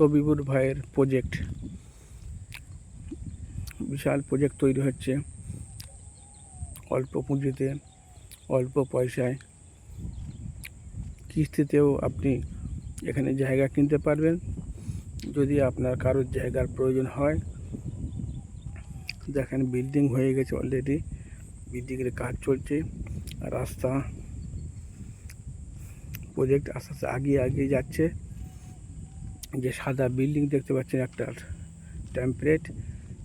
তবিবুর ভাইয়ের প্রজেক্ট বিশাল প্রজেক্ট তৈরি হচ্ছে। অল্প পুঁজিতে, অল্প পয়সায়। কিস্তিতেও আপনি এখানে জায়গা কিনতে পারবেন। যদি আপনার কারোর জায়গার প্রয়োজন হয়। দেখেন বিল্ডিং হয়ে গেছে অলরেডি বিল্ডিংয়ের কাজ চলছে। রাস্তা প্রজেক্ট আস্তে আস্তে আগিয়ে আগিয়ে যাচ্ছে। যে সাদা বিল্ডিং দেখতে পাচ্ছেন একটা টেম্পারেট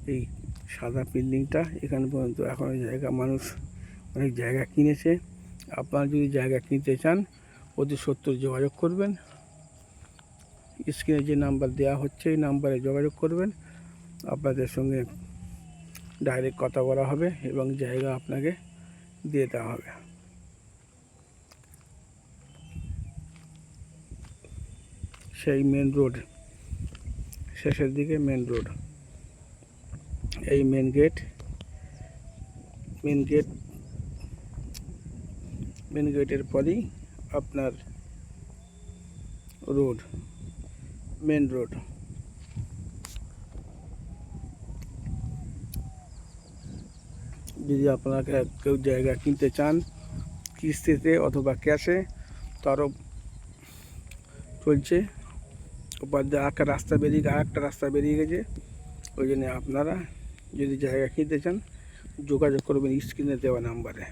এই সাদা বিল্ডিংটা এখানে পর্যন্ত এখন জায়গা মানুষ অনেক জায়গা কিনেছে। আপনারা যদি জায়গা কিনতে চান, অতি সত্তর যোগাযোগ করবেন। স্ক্রিনে যে নাম্বার দেওয়া হচ্ছে, এই নাম্বারে যোগাযোগ করবেন। আপনাদের সঙ্গে ডাইরেক্ট কথা বলা হবে এবং জায়গা আপনাকে দিয়ে দেওয়া হবে। সেই মেন রোড শেষের দিকে মেন রোড এই main gate main gate main গেটের পরই আপনার রোড মেন রোড যদি আপনাকে কেউ জায়গা কিনতে চান, কিস্তিতে অথবা ক্যাশে তারও চলছে। ওপার দিয়ে একটা রাস্তা বেরিয়ে আর একটা রাস্তা বেরিয়ে গেছে ওই জন্য আপনারা যদি জায়গা কিনতে চান যোগাযোগ করবেন স্ক্রিনে দেওয়া নাম্বারে